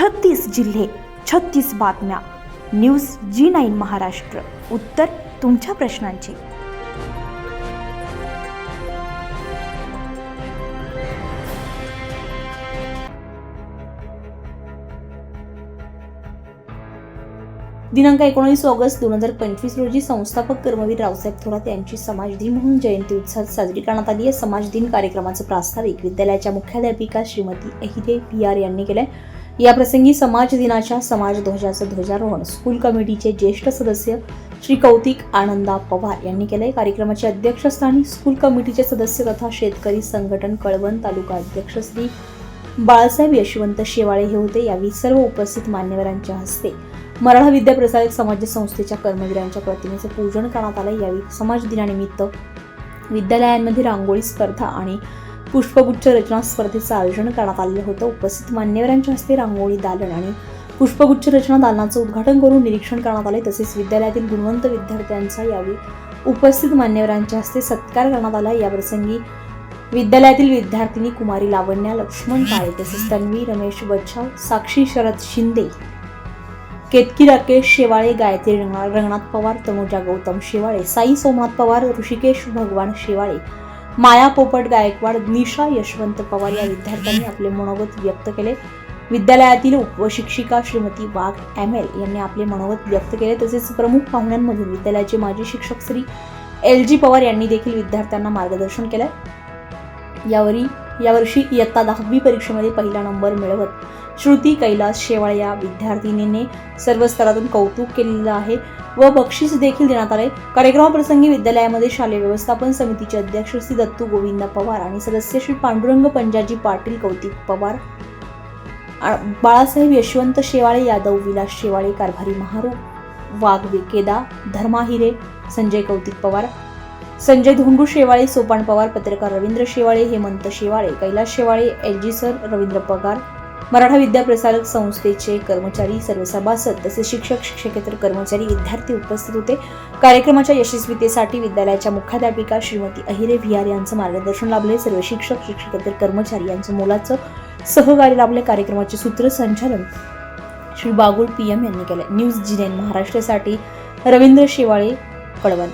छत्तीस जिल्हे छत्तीस बातम्या. News G nine Maharashtra. उत्तर तुमच्या प्रश्नांची. दिनांक एकोणीस ऑगस्ट दोन हजार पंचवीस रोजी संस्थापक कर्मवीर रावसाहेब थोरात यांची समाज दिन म्हणून जयंती उत्साहात साजरी करण्यात आली आहे. समाज दिन कार्यक्रमाचं प्रास्ताविक विद्यालयाच्या मुख्याध्यापिका श्रीमती अहिरे पी आर यांनी केलंय. आहे याप्रसंगी समाज दिनाच्या समाज ध्वजाचं ध्वजारोहण. स्कूल कमिटीचे ज्येष्ठ सदस्य श्री कौतिक आनंदा पवार यांनी केलंय. कार्यक्रमाचे अध्यक्षस्थानी स्कूल कमिटीचे सदस्य तथा शेतकरी संघटन कळवण तालुका अध्यक्ष श्री बाळासाहेब यशवंत शेवाळे हे होते. यावेळी सर्व उपस्थित मान्यवरांच्या हस्ते मराठा विद्याप्रसारक समाज संस्थेच्या कर्मवीरांच्या प्रतिमेचं पूजन करण्यात आलं यावेळी समाज दिनानिमित्त विद्यालयांमध्ये रांगोळी स्पर्धा आणि पुष्पगुच्छ रचना स्पर्धेचं आयोजन करण्यात आलेलं होतं. उपस्थित मान्यवरांच्या हस्ते रांगोळी दालन आणि पुष्पगुच्छ रचना दालनाचं उद्घाटन करून निरीक्षण करण्यात आले. तसेच विद्यालयातील गुणवंत विद्यार्थ्यांचा यावेळी उपस्थित मान्यवरांच्या हस्ते सत्कार करण्यात आला. याप्रसंगी विद्यालयातील विद्यार्थिनी कुमारी लावण्या लक्ष्मण काळे तसेच तन्वी रमेश बच्छाव साक्षी शरद शिंदे केतकी राकेश शेवाळे गायत्री रंगनाथ पवार तनुजा गौतम शेवाळे साई सोमनाथ पवार ऋषिकेश भगवान शेवाळे माया पोपट गायकवाड निशा यशवंत पवार या विद्यार्थ्यांनी आपले मनोगत व्यक्त केले. विद्यालयातील उपशिक्षिका श्रीमती वाघ एम एल यांनी आपले मनोगत व्यक्त केले. तसेच प्रमुख पाहुण्यांमधून विद्यालयाचे माजी शिक्षक श्री एल जी पवार यांनी देखील विद्यार्थ्यांना मार्गदर्शन केलं. यावरी यावर्षी इयत्ता दहावी परीक्षेमध्ये पहिला नंबर मिळवत श्रुती कैलास शेवाळे या विद्यार्थिनीने सर्व स्तरातून कौतुक केलेलं आहे व बक्षीस देखील देण्यात आले कार्यक्रमाप्रसंगी विद्यालयामध्ये शालेय व्यवस्थापन समितीचे अध्यक्ष श्री दत्तू गोविंद पवार आणि सदस्य श्री पांडुरंग पंजाजी पाटील कौतिक पवार बाळासाहेब यशवंत शेवाळे यादव विलास शेवाळे कारभारी महारू वाघ केदा धर्मा हिरे संजय कौतिक पवार संजय धोंडू शेवाळे सोपान पवार पत्रकार Ravindra Shewale Hemant Shewale Kailas Shewale L G sir Ravindra Pagar Maratha Vidyaprasarak संस्थेचे कर्मचारी सर्व सभासद तसेच शिक्षक शिक्षकेतर कर्मचारी विद्यार्थी उपस्थित होते. कार्यक्रमाच्या यशस्वीतेसाठी विद्यालयाच्या मुख्याध्यापिका श्रीमती अहिरे व्हिआर यांचं मार्गदर्शन लाभले. सर्व शिक्षक शिक्षकेतर कर्मचारी यांचं मोलाचं सहकार्य लाभले. कार्यक्रमाचे सूत्रसंचालन श्री बागुल पी एम यांनी केले. न्यूज जी महाराष्ट्रासाठी रवींद्र शेवाळे कळवण.